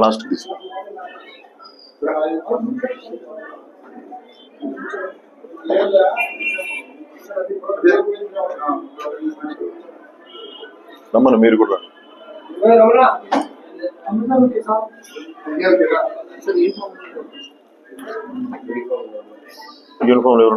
Last తీసుకో రమ్మను మీరు కూడా రండి. యూనిఫామ్ ఎవరు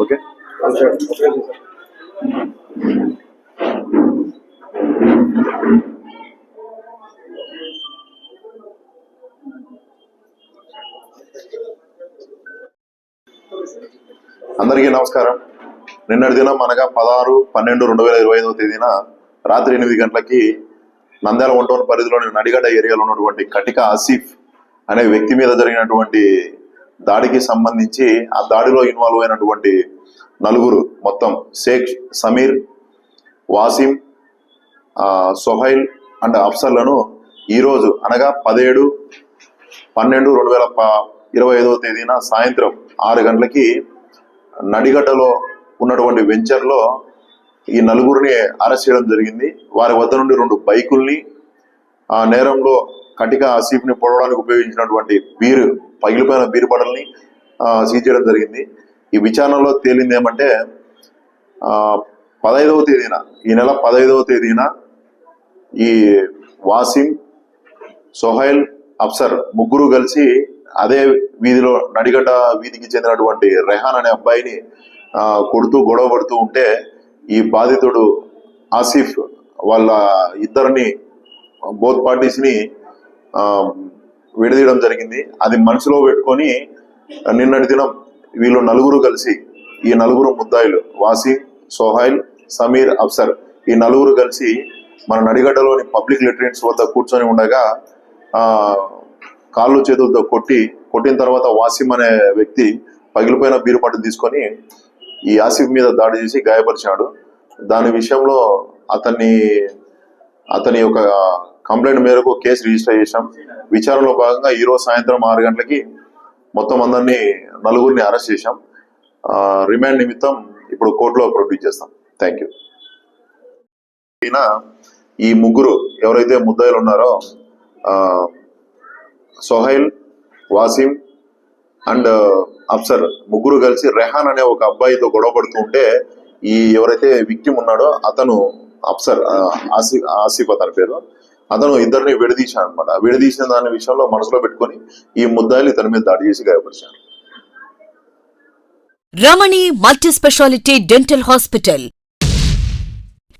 ఓకే. అందరికీ నమస్కారం. నిన్నటి దినం అనగా పదహారు పన్నెండు రెండు వేల ఇరవై ఐదవ తేదీన రాత్రి ఎనిమిది గంటలకి నంద్యాల ఒంటోన్ పరిధిలోని నడిగడ్డ ఏరియాలో ఉన్నటువంటి కటిక ఆసిఫ్ అనే వ్యక్తి మీద జరిగినటువంటి దాడికి సంబంధించి ఆ దాడిలో ఇన్వాల్వ్ అయినటువంటి నలుగురు మొత్తం షేక్ సమీర్ వాసిం సొహైల్ అండ్ అఫ్సర్లను ఈరోజు అనగా పదిహేడు పన్నెండు రెండు వేల ప- ఇరవై ఐదవ తేదీన సాయంత్రం ఆరు గంటలకి నడిగడ్డలో ఉన్నటువంటి వెంచర్లో ఈ నలుగురిని అరెస్ట్ చేయడం జరిగింది. వారి వద్ద నుండి రెండు బైకుల్ని ఆ నేరంలో కటిక అసీఫ్ని పొడవడానికి ఉపయోగించినటువంటి బీరు పగిలిపోయిన బీరు బడల్ని సీజ్ చేయడం జరిగింది. ఈ విచారణలో తేలింది ఏమంటే పదహైదవ తేదీన ఈ నెల పదహైదవ తేదీన ఈ వాసిం సొహైల్ అఫ్సర్ ముగ్గురు కలిసి అదే వీధిలో నడిగడ్డ వీధికి చెందినటువంటి రెహాన్ అనే అబ్బాయిని కొడుతూ గొడవ పడుతూ ఉంటే ఈ బాధితుడు ఆసిఫ్ వాళ్ళ ఇద్దరిని బోత్ పార్టీస్ని విడదీయడం జరిగింది. అది మనసులో పెట్టుకొని నిన్నటి దినం వీళ్ళు నలుగురు కలిసి ఈ నలుగురు ముద్దాయిలు వాసిఫ్ సోహైల్ సమీర్ అఫ్సర్ ఈ నలుగురు కలిసి మన నడిగడ్డలోని పబ్లిక్ లిటరెన్స్ వద్ద కూర్చొని ఉండగా ఆ కాళ్ళు చేతులతో కొట్టి కొట్టిన తర్వాత వాసిం అనే వ్యక్తి పగిలిపోయిన బీరు తీసుకొని ఈ ఆసిఫ్ మీద దాడి చేసి గాయపరిచాడు. దాని విషయంలో అతన్ని అతని యొక్క కంప్లైంట్ మేరకు కేసు రిజిస్టర్ చేశాం. విచారణలో భాగంగా ఈరోజు సాయంత్రం ఆరు గంటలకి మొత్తం అందరినీ నలుగురిని అరెస్ట్ చేశాం. రిమాండ్ నిమిత్తం ఇప్పుడు కోర్టులో ప్రొడ్యూస్ చేస్తాం. Thank you. ఈ ముగ్గురు ఎవరైతే ముద్దాయిలు ఉన్నారో సొహైల్ వాసిం అండ్ uh, అఫ్సర్ ముగ్గురు కలిసి రెహాన్ అనే ఒక అబ్బాయితో గొడవ పడుతూ ఉంటే ఈ ఎవరైతే విక్టిమ్ ఉన్నాడో అతను అఫ్సర్ uh, ఆ, ఆసిఫ్ ఆసిఫ్ అతని పేరు. అతను ఇద్దరిని విడదీశాడు అనమాట విడదీసిన దాని విషయంలో మనసులో పెట్టుకొని ఈ ముద్దాయిలు ఇతని మీద దాడి చేసి గాయపరిచారు. Ramani multi speciality dental hospital.